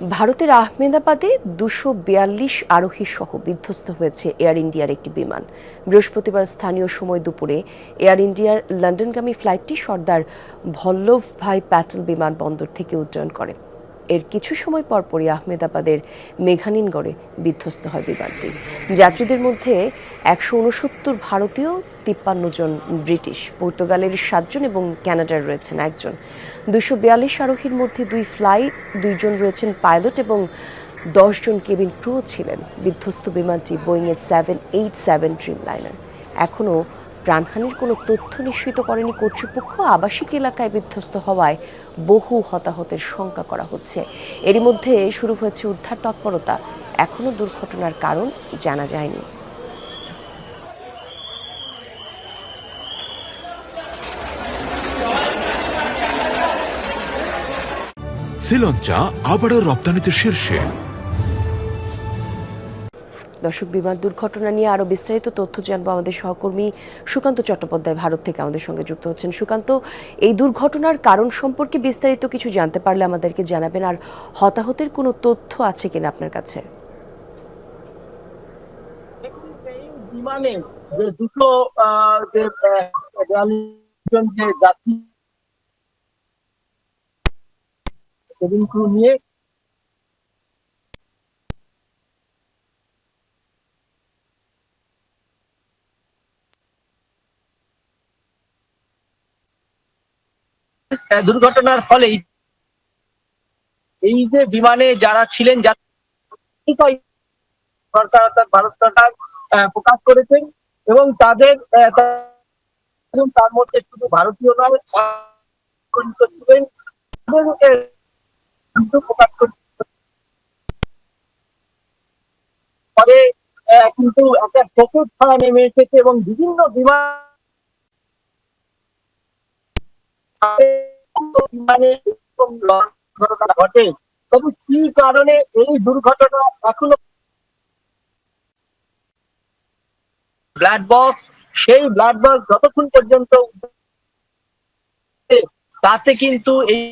ভারতের আহমেদাবাদে দুশো বিয়াল্লিশ আরোহী সহ বিধ্বস্ত হয়েছে এয়ার ইন্ডিয়ার একটি বিমান। বৃহস্পতিবার স্থানীয় সময় দুপুরে এয়ার ইন্ডিয়ার লন্ডনগামী ফ্লাইটটি সর্দার ভল্লভ ভাই প্যাটেল বিমানবন্দর থেকে উড্ডয়ন করে। এর কিছু সময় পরপরই আহমেদাবাদের মেঘানিনগড়ে বিধ্বস্ত হয় বিমানটি। যাত্রীদের মধ্যে একশো উনসত্তর ভারতীয়, তিপ্পান্ন জন ব্রিটিশ, পর্তুগালের সাতজন এবং কানাডার রয়েছেন একজন। দুশো বিয়াল্লিশ আরোহীর মধ্যে দুই ফ্লাইট দুইজন রয়েছেন পাইলট এবং দশজন কেবিন ক্রু ছিলেন। বিধ্বস্ত বিমানটি বোয়িংয়ের seven eight seven dream liner এখনও প্রাণহানির কোনো তথ্য নিশ্চিত করেনি কর্তৃপক্ষ। আবাসিক এলাকায় বিধ্বস্ত হওয়ায় বহু হতাহতের শঙ্কা করা হচ্ছে। এরই মধ্যে শুরু হয়েছে উদ্ধার তৎপরতা। এখনও দুর্ঘটনার কারণ জানা যায়নি। শ্রীলঞ্চা আবারও রপ্তানিতে শীর্ষে। দর্শক বিমান দুর্ঘটনা নিয়ে আরও বিস্তারিত তথ্য জানব আমাদের সহকর্মী সুকান্ত চট্টোপাধ্যায় ভারত থেকে আমাদের সঙ্গে যুক্ত হচ্ছেন। সুকান্ত, এই দুর্ঘটনার কারণ সম্পর্কে বিস্তারিত কিছু জানতে পারলে আমাদেরকে জানাবেন, আর হতাহতের কোনো তথ্য আছে কিনা আপনার কাছে? বিমানে যে দুটো যে যাত্রী নিয়ে দুর্ঘটনার ফলে এই যে বিমানে যারা ছিলেন সরকার অর্থাৎ ভারত সরকার প্রকাশ করেছেন এবং তাদের তার মধ্যে শুধু ভারতীয় নয় ছিলেন প্রকাশ পরে কিন্তু একটা ছায়া নেমে এসেছে এবং বিভিন্ন বিমান বিমানে এরকম দুর্ঘটনা ঘটে তবে কি কারণে এই দুর্ঘটনা এখনও ব্লাড বক্স সেই ব্লাড বক্স যতক্ষণ পর্যন্ত তাতে কিন্তু এই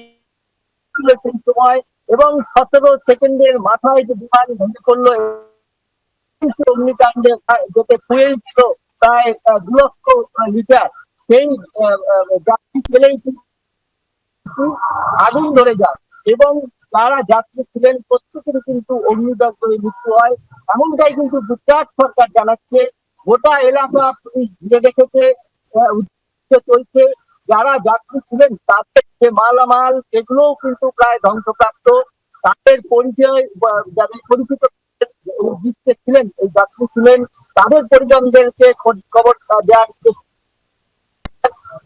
সময় এবং সতেরো সেকেন্ডের মাথায় যে বিমান ভেঙে পড়ল অগ্নিকাণ্ডে যেতে ফুয়েল ছিল প্রায় দু লক্ষ লিটার। সেই যাত্রী পেলেই আগুন ধরে যায়। এবং যারা যাত্রী ছিলেন, প্রত্যেকেরই কিন্তু অগ্নিদগ্ধ মৃত্যু হয়। এমনটাই কিন্তু গুজরাট সরকার জানাচ্ছে। গোটা এলাকা পুলিশ ঘিরে রেখেছে চলছে। যারা যাত্রী ছিলেন, তাদের যে মালামাল সেগুলোও কিন্তু প্রায় ধ্বংসপ্রাপ্ত। তাদের পরিচয় যাদের পরিচিত ছিলেন, এই যাত্রী ছিলেন, তাদের পরিজনদেরকে খোঁজ খবর দেওয়ার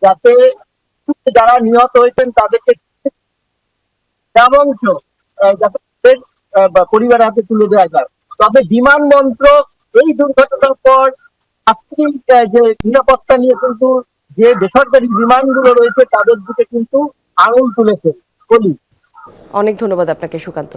যাতে যারা নিহত হয়েছেন তাদেরকে আহ, যাতে তাদের, পরিবারের হাতে তুলে দেওয়া যায়। তবে বিমান মন্ত্রক এই দুর্ঘটনার পর আহ, যে নিরাপত্তা নিয়ে কিন্তু যে বেসরকারি বিমানগুলো রয়েছে তাদের দিকে কিন্তু আঙুল তুলেছে বলি অনেক ধন্যবাদ আপনাকে সুকান্ত।